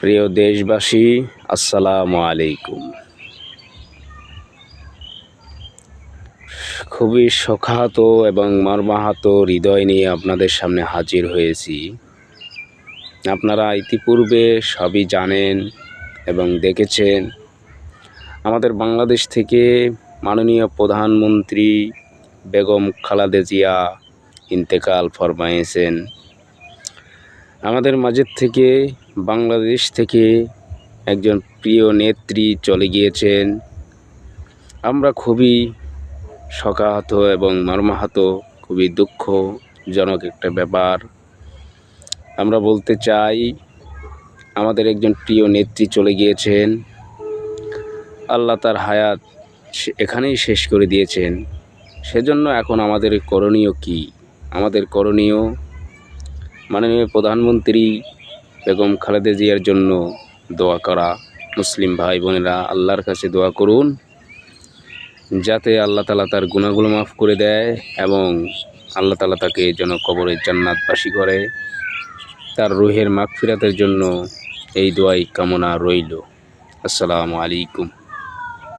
প্রিয় দেশবাসী, আসসালামু আলাইকুম। খুবই শোকাহত এবং মর্মাহত হৃদয় নিয়ে আপনাদের সামনে হাজির হয়েছি। আপনারা ইতিপূর্বে সবই জানেন এবং দেখেছেন। আমাদের বাংলাদেশ থেকে মাননীয় প্রধানমন্ত্রী বেগম খালেদা জিয়া ইন্তেকাল ফরমাইয়েছেন আমাদের মাঝের থেকে বাংলাদেশ থেকে একজন প্রিয় নেত্রী চলে গিয়েছেন। আমরা খুবই শোকাহত এবং মর্মাহত, খুবই দুঃখজনক একটা ব্যাপার। আমরা বলতে চাই, আমাদের একজন প্রিয় নেত্রী চলে গিয়েছেন। আল্লাহ তার হায়াত এখানেই শেষ করে দিয়েছেন। সেজন্য এখন আমাদের করণীয় কি? আমাদের করণীয় মাননীয় প্রধানমন্ত্রী বেগম খালেদা জিয়ার জন্য দোয়া করা মুসলিম ভাই বোনেরা, আল্লাহর কাছে দোয়া করুন, যাতে আল্লাহ তালা তার গুণাগুলো মাফ করে দেয় এবং আল্লাহ তালা তাকে যেন কবরের জান্নাতবাসী করে। তার রুহের মাগফিরাতের জন্য এই দোয়াই কামনা রইল। আসসালামু আলাইকুম।